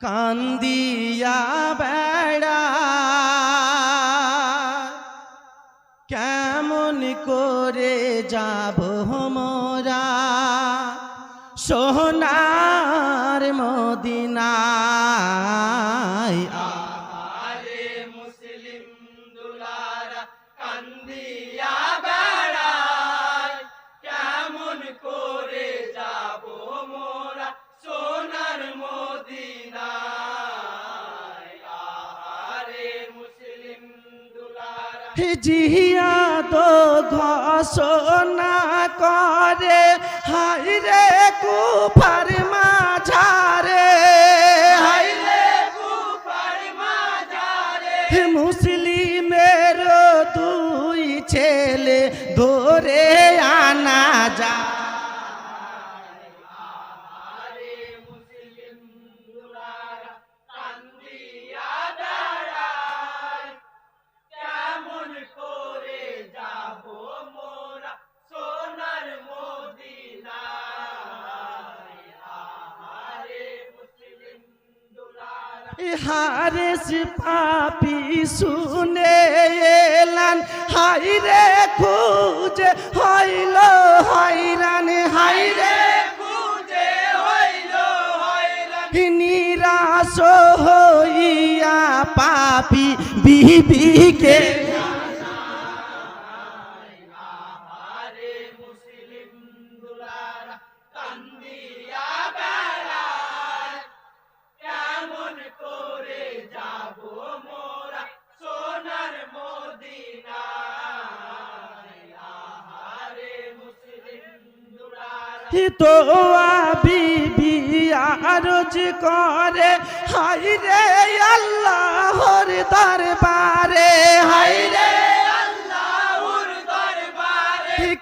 কান্দিয়া বেড়া কেমন করে যাব মোরা সোনার মদিনায় মুসলিম দুলারা কান্দিয়া জিয়া তো ঘোষণা করে। হারেস পাপি শুনে এলান। হাই রে খুঁজে হইল হাইরান হাই রে খুঁজে হইল হাইরান নিরাশ হইয়া পাপি বিবিকে তো বিবি আরজ করে। হাই রে আল্লাহর দরবারে হাই রে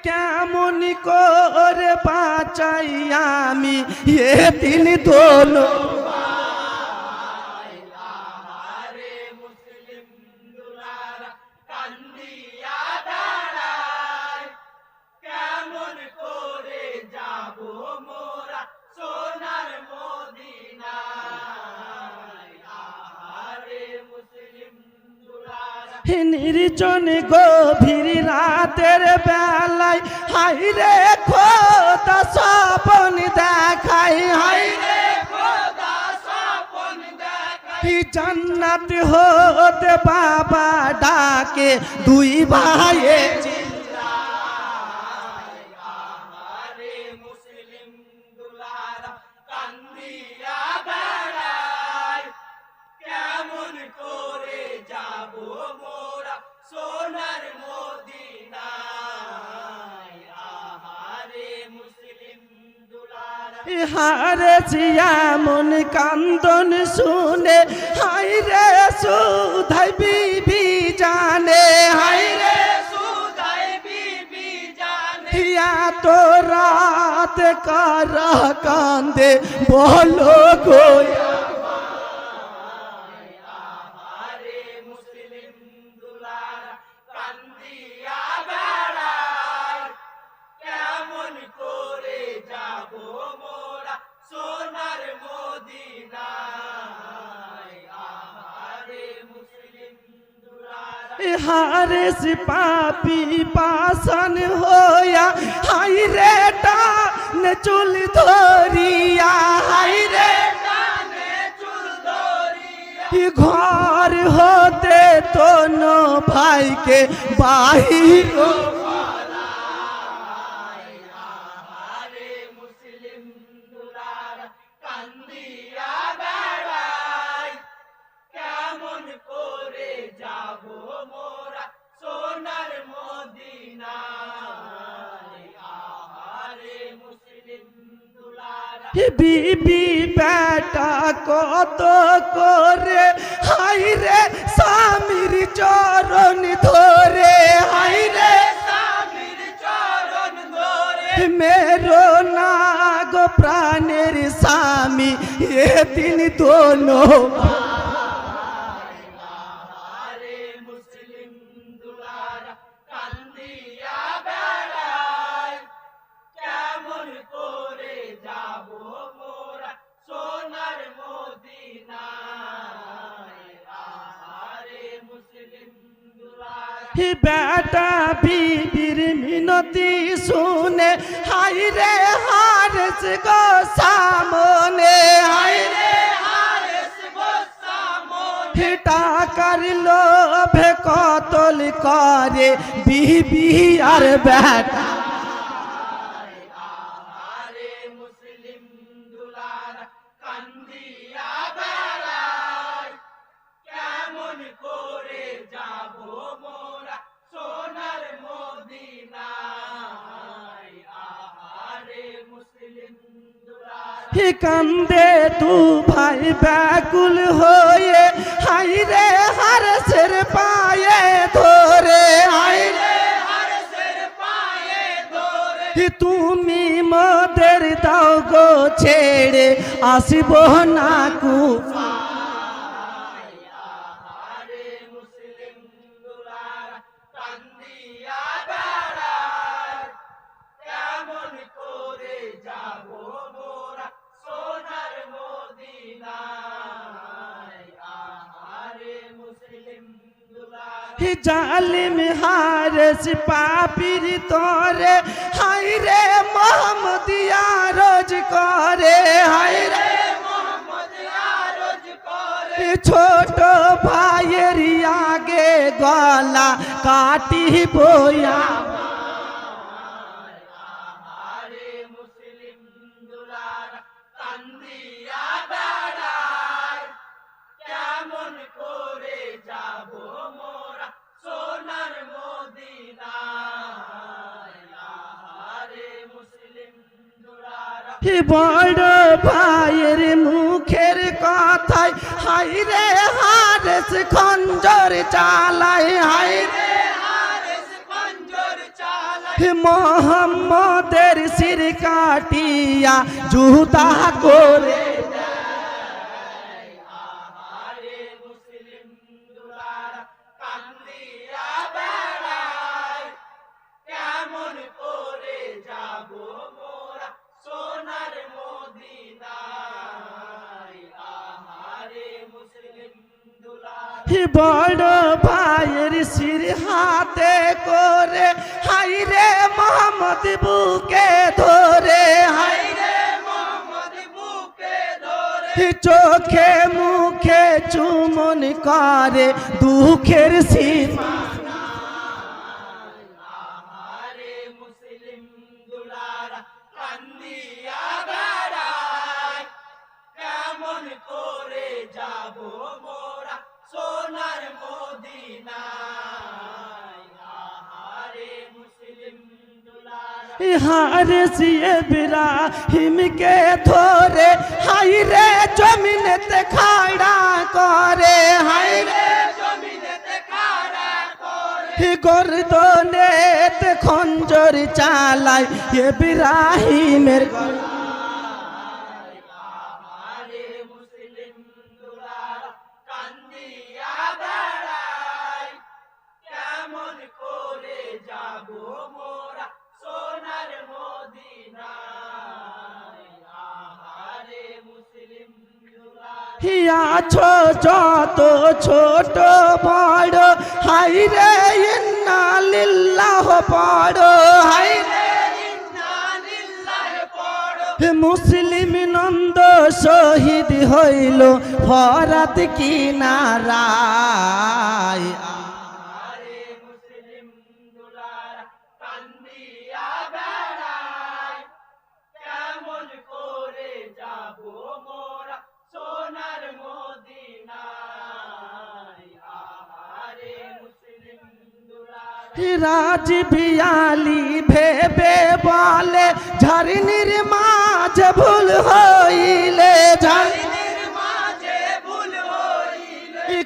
কেমন করে বাঁচাই আমি? এ দিন দোলো নির্জন গভীর রাতের বেলায় হাই রে খোদা স্বপন দেখাই হাই রে জান্নাত হতে বাবা ডাকে, দুই ভাইয়ে দুলারা জিয়া মন কান্দন শুনে হাই রে সুধাই বিবি জানে হাই রে সুধাই বিবি জানে। হিয়া তো রাত কার কান্দে, বলো গোয়া দুলারা হারে পাপি পাশন হইয়া, হাই রে টান চুল ধরিয়া, হাই রে ঘর হতে তোন ভাইকে বাহির বিবি বেটা কত করে? হাই রে স্বামীর চরণ ধরে হাই রে স্বামীর চরণ ধরে। মেরো নাগ প্রাণের স্বামী এ দিন দোনো হি বেটা বিবির মিনতি শুনে হাই রে হারেস গো সামনে। হাই রে হারেস গোসামন হি টাকার লোভে কতল করে বিবি আর বেটা। কান্দে তু ভাই ব্যাকুল হয়ে হাই রে হারসের পায়ে ধরে। হাই রে হারসের পায়ে ধরে। হি তুমি মদের দাও গো ছেড়ে আসিব না কু জালিম হারস পাপির তরে। হাই রে মোহাম্মদিয়া রোজ করে। হাই রে ছোট ভাইয়ের আগে গলা কাটি বইয়া বড় ভাইয়ের মুখের কথায় হাই রে হারেস খঞ্জর চালায় হাই রে হারেস পঞ্জর চালাই হি মোহাম্মদের সির কাটিয়া জুতা করে বড় ভাইয়ের সির হাতে করে হাই রে মোহাম্মদ বুকে ধরে হাই রে মোহাম্মদ বুকে ধরে। চোখে মুখে চুমন করে, দুঃখের সীমা যাব মোরা সোনার মদিনায় আহারে মুসলিম হার সিয়ে বিরাহিমকে ধরে হাই রে জমিনেতে খাড়া করে হাই রে জমিনেতে খাড়া করে। হি গর্দনেত খঞ্জর চালায় এ বিরাহিমের আছো যত ছোট বড়। হাই রে, ইন্না লিল্লাহ পড়। হাই মুসলিম নন্দ, শহীদ হইল ফরাত কিনারায়। দুলার রাজ বিয়ালি ভেবে বলে ঝরনির মাঝ ভুল হইলে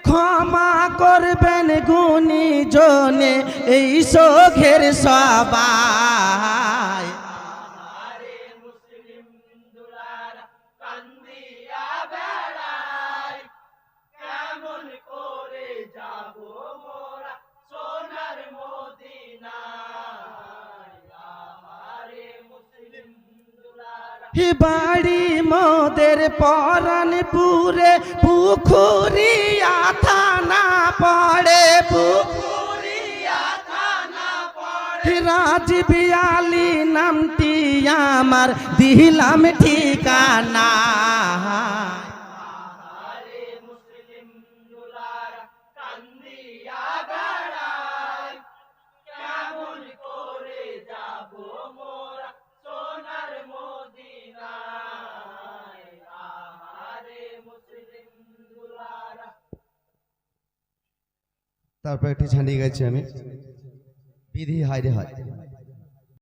ক্ষমা করবেন গুণী জনে এই শোকের সবাই বাড়ি মদের পরান পুরে পুখুরিয়া থানা পড়ে। রাজবিয়ালি নামটি আমার দিলাম ঠিকানা। তারপর একটি ছাড়িয়ে গেছি আমি। বিধি হায় রে